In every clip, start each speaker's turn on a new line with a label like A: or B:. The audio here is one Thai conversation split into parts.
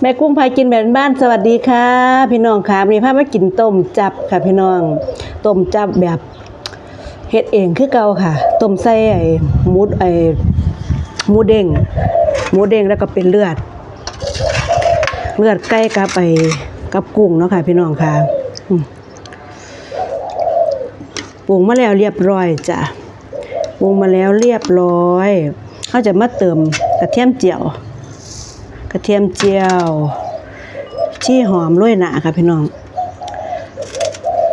A: แม่กุ้งพายกินแบบบ้านสวัสดีค่ะ พี่น้องค่ะวันนี้พามากินต้มจับค่ะพี่น้องต้มจับแบบเฮ็ดเองคือเก่าค่ะต้มใส่ไอ้หมูไอ้หมูเด้งหมูเด้งแล้วก็เป็นเลือด เลือดไก่กับไอ้กับกุ้งเนาะค่ะ พี่น้องค่ะปรุงมาแล้วเรียบร้อยจ้ะปรุงมาแล้วเรียบร้อยเขาจะมาเติมกระเทียมเจียว ระเทียมเจียวชี่หอมโรยหนาค่ะพี่น้อง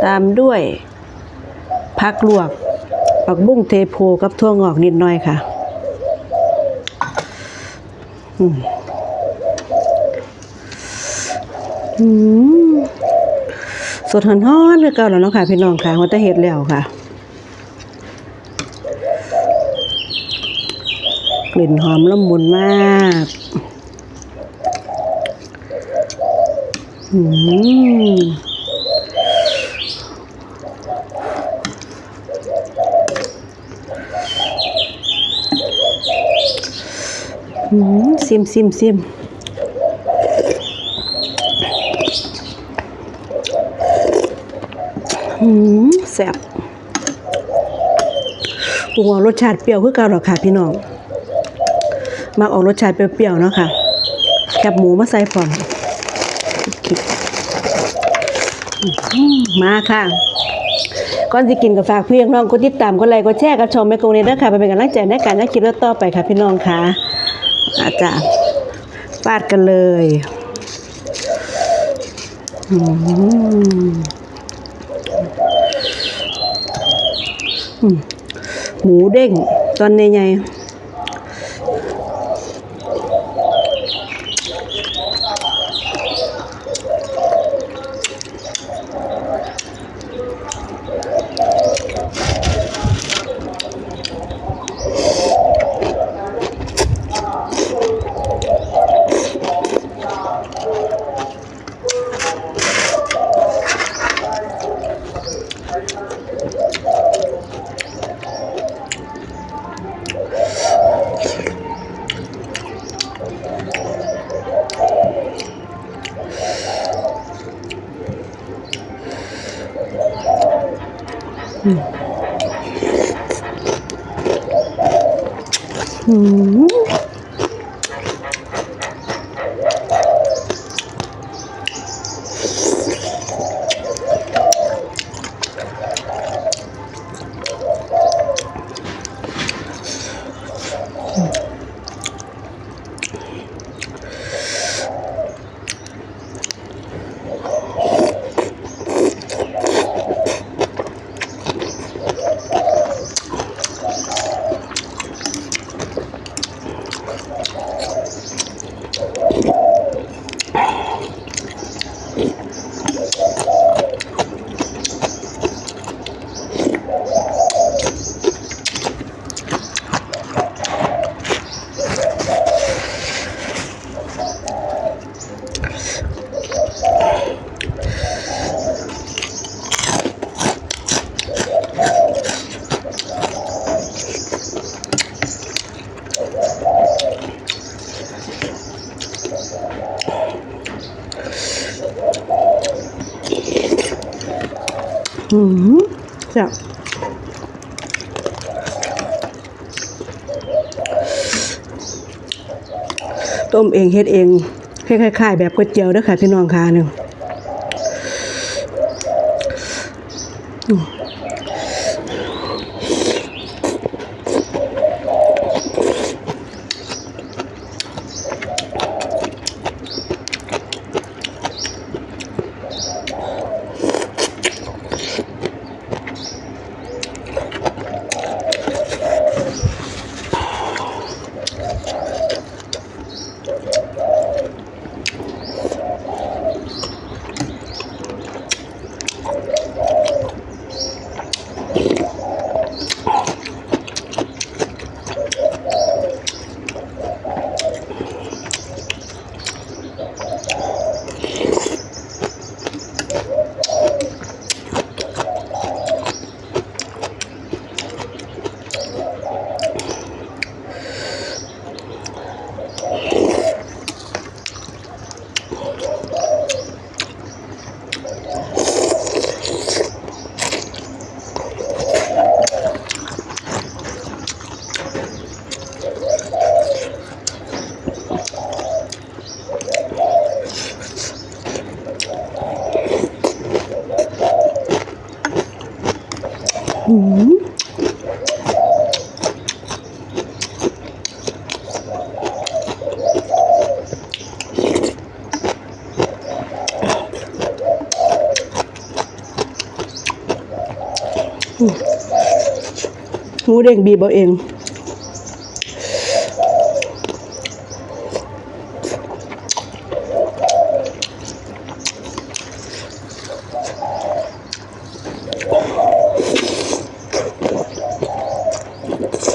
A: ตามด้วยผักลวกผักบุ้งเทโพกับทั่วงอกนิดหน่อยค่ะอืมอืมสดหอนๆคือเก่าแล้วเนาะค่ะ พี่น้องค่ะหัวตะเห็ดแล้วค่ะกลิ่นหอมละมุนมาก อืมอืม ซิมซิมซิมอืมแซ่บปรุงเอารสชาติเปรี้ยวคือเก่าหรอกค่ะพี่น้องมักออกรสชาติเปรี้ยวๆเนาะค่ะแคบหมูมาใส่พร้อม มาค่ะ ก่อนสิกินกับฝากเพียงน้องกดติดตามกดไลค์กดแชร์กับชมแม่กงนี้ด้วยค่ะไปเป็นกำลังใจในการนักกินแล้วต่อไปค่ะพี่น้องค่ะอาจารย์ฟาดกันเลยหมูเด้งตอนใหญ่ๆ อื อืมแซ่บต้มเองเฮ็ดเองคล้ายๆแบบก๋วยเตี๋ยวเด้อค่ะพี่น้องค่ะหนึ่ง หมูเด้งบีบเอาเอง Thank you.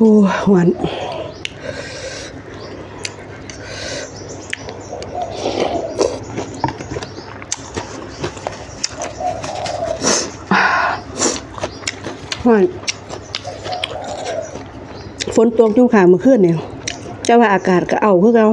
A: โอ้หวานหวานฝนตกอยู่ค่ะเมื่อคืนเนี่ยเจ้าว่าอากาศก็เอาคือเรา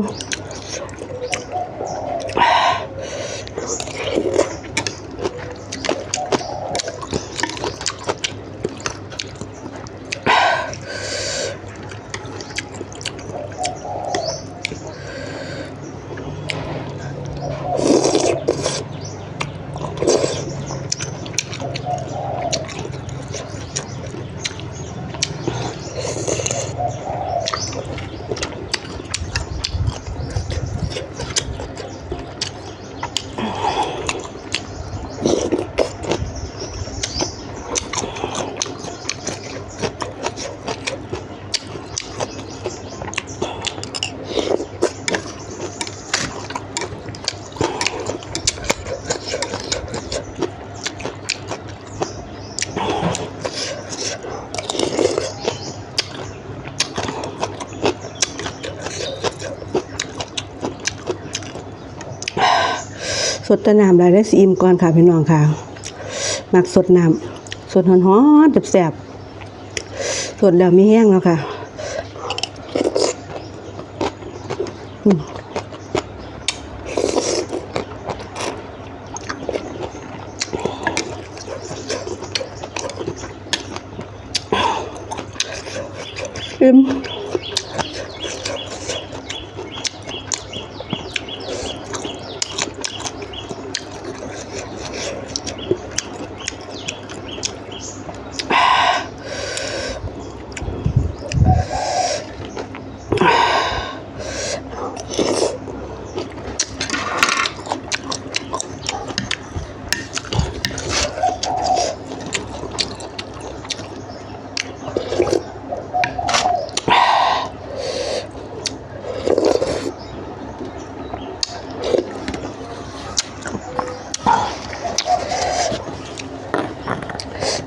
A: สดตะน้ำลายได้สีอิ่มก่อนค่ะพี่น้องค่ะมักสดน้ำสดหอนๆแสบๆสดแล้วไม่แห้งแล้วค่ะอืม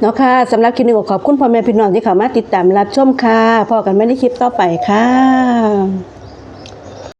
A: เนาะค่ะสำหรับคลิปนี้ก็ขอบคุณพ่อแม่พี่น้องที่เข้ามาติดตามรับชมค่ะพอกันไม่ได้คลิปต่อไปค่ะ